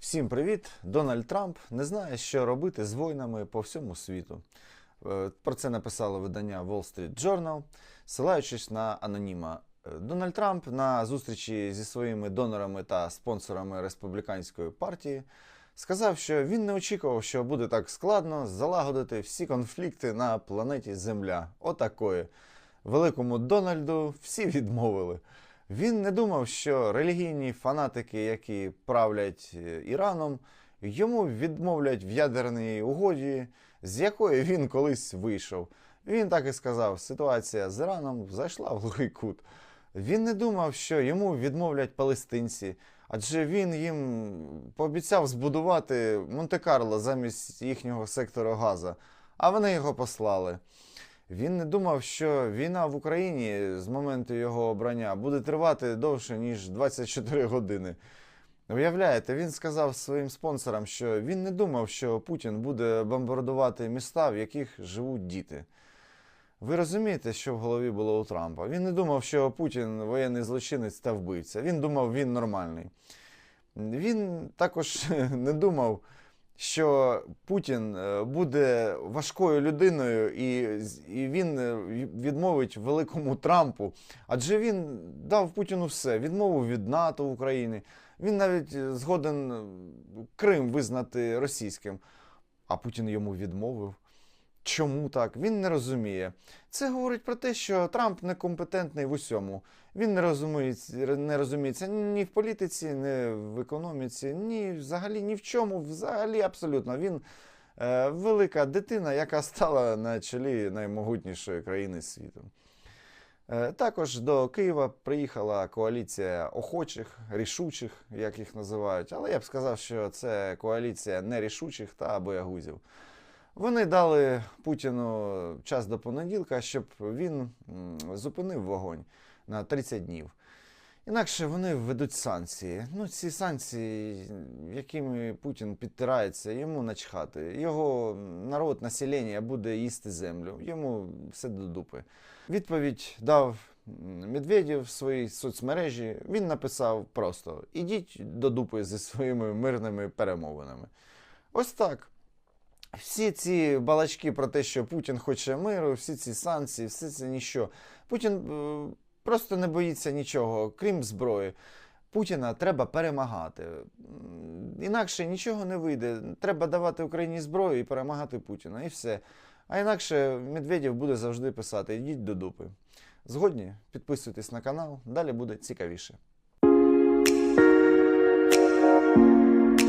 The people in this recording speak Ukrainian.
Всім привіт! Дональд Трамп не знає, що робити з воїнами по всьому світу. Е, Про це написало видання Wall Street Journal, ссилаючись на аноніма. Е, Дональд Трамп на зустрічі зі своїми донорами та спонсорами республіканської партії сказав, що він не очікував, що буде так складно залагодити всі конфлікти на планеті Земля. Отакої. Великому Дональду всі відмовили. Він не думав, що релігійні фанатики, які правлять е, Іраном, йому відмовлять в ядерній угоді, з якої він колись вийшов. Він так і сказав: ситуація з Іраном зайшла в глухий кут. Він не думав, що йому відмовлять палестинці, адже він їм пообіцяв збудувати Монте-Карло замість їхнього сектору Газа, а вони його послали. Він не думав, що війна в Україні з моменту його обрання буде тривати довше, ніж 24 години. Уявляєте, він сказав своїм спонсорам, що він не думав, що Путін буде бомбардувати міста, в яких живуть діти. Ви розумієте, що в голові було у Трампа? Він не думав, що Путін воєнний злочинець та вбивця. Він думав, він нормальний. Він також не думав, що Путін е, буде важкою людиною, і, і він е, відмовить великому Трампу. Адже він дав Путіну все, відмовив від НАТО України. Він навіть е, згоден Крим визнати російським. А Путін йому відмовив. Чому так? Він не розуміє. Це говорить про те, що Трамп некомпетентний в усьому. Він не розуміється, не розуміється ні в політиці, ні в економіці, ні взагалі ні в чому. Взагалі абсолютно. Він е, велика дитина, яка стала на чолі наймогутнішої країни світу. Е, Також до Києва приїхала коаліція охочих, рішучих, як їх називають. Але я б сказав, що це коаліція нерішучих та боягузів. Вони дали Путіну час до понеділка, щоб він зупинив вогонь на 30 днів. Інакше вони введуть санкції. Ну, ці санкції, якими Путін підтирається, йому начхати. Його народ, населення буде їсти землю. Йому все до дупи. Відповідь дав Медведєв в своїй соцмережі. Він написав просто: ідіть до дупи зі своїми мирними перемовинами. Ось так. Всі ці балачки про те, що Путін хоче миру, всі ці санкції, все це ніщо. Путін е, просто не боїться нічого, крім зброї. Путіна треба перемагати. Інакше нічого не вийде. Треба давати Україні зброю і перемагати Путіна, і все. А інакше Медведєв буде завжди писати: йдіть до дупи. Згодні? Підписуйтесь на канал, далі буде цікавіше.